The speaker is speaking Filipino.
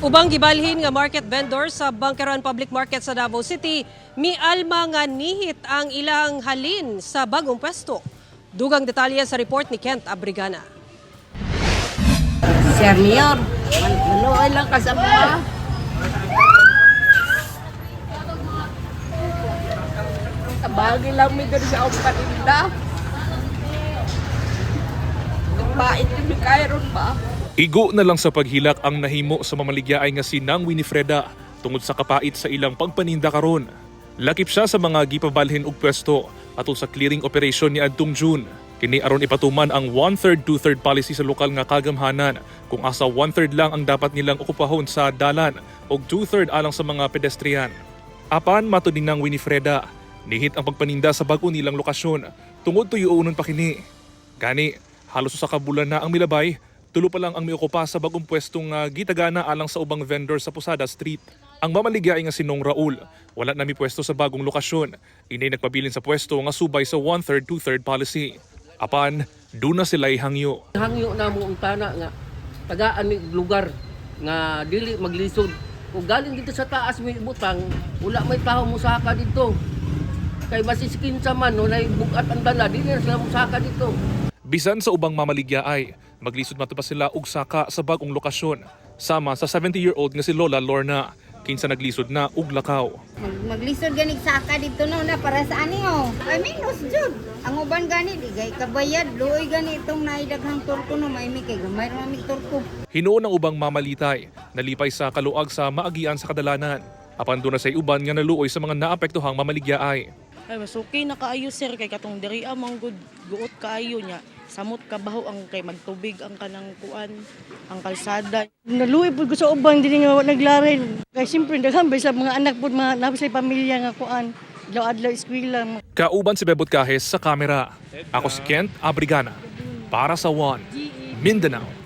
Ubang gibalhin nga market vendor sa Bangkeran Public Market sa Davao City, mi alma nga nihit ang ilang halin sa bagong pwesto. Dugang detalye sa report ni Kent Abrigana. Sir Mayor, maluoy lang ka sa mga. Tabagi lang mi diri sa akong paninda. Bait mi kayron ba? Igo na lang sa paghilak ang nahimo sa mamaligyaay nga si Nang Winifreda tungod sa kapait sa ilang pagpaninda karon. Lakip siya sa mga gipabalhin og pwesto atol sa clearing operation ni Adtong June. Kini aron ipatuman ang one-third, two-third policy sa lokal nga kagamhanan kung asa one-third lang ang dapat nilang okupahon sa dalan o two-third alang sa mga pedestrian. Apan matuding ng Winifreda, nihit ang pagpaninda sa bago nilang lokasyon tungod tuyuonon pa kini. Gani, halos sa kabulan na ang milabay, tulo pa lang ang miukupa sa bagong pwestong uh, gitagana alang sa ubang vendor sa Posada Street. Ang mamaligay nga si Nong Raul, wala na mi pwesto sa bagong lokasyon. Inay nagpabilin sa pwesto nga subay sa one-third, two-third policy. Apan, doon na sila'y hangyo. Hangyo na mo ang tana nga tagaan ni lugar nga dili maglisod. Kung galing dito sa taas may butang, wala may tao musaka dito. Kay masiskin sa man, no, na bugat ang dala, di na sila musaka dito. Bisan sa ubang mamaligyaay, maglisod matupa sila og saka sa bagong lokasyon. Sama sa 70-year-old nga si Lola Lorna, kinsa naglisod na og lakaw. Mag maglisod gani saka dito no na para sa ani oh. I mean, jud. Ang uban gani di gay kabayad luoy gani itong naidaghang turko no may mi kay gamay ra mi turko. Hinuon ang ubang mamalitay, nalipay sa kaluag sa maagian sa kadalanan. Apan doon na say uban nga naluoy sa mga naapektuhang mamaligyaay. Ay, mas okay na kaayo sir kay katong diri amang good guot kaayo niya. Samot kabaho ang kay magtubig ang kanang kuan, ang kalsada. Naluwi po ko sa ubang dili nga naglarin. Kay siyempre daghan ba sa mga anak po mga napos sa pamilya nga kuan. Adlaw-adlaw eskwela. Kauban si Bebot Kahes sa kamera. Ako si Kent Abrigana. Para sa One, Mindanao.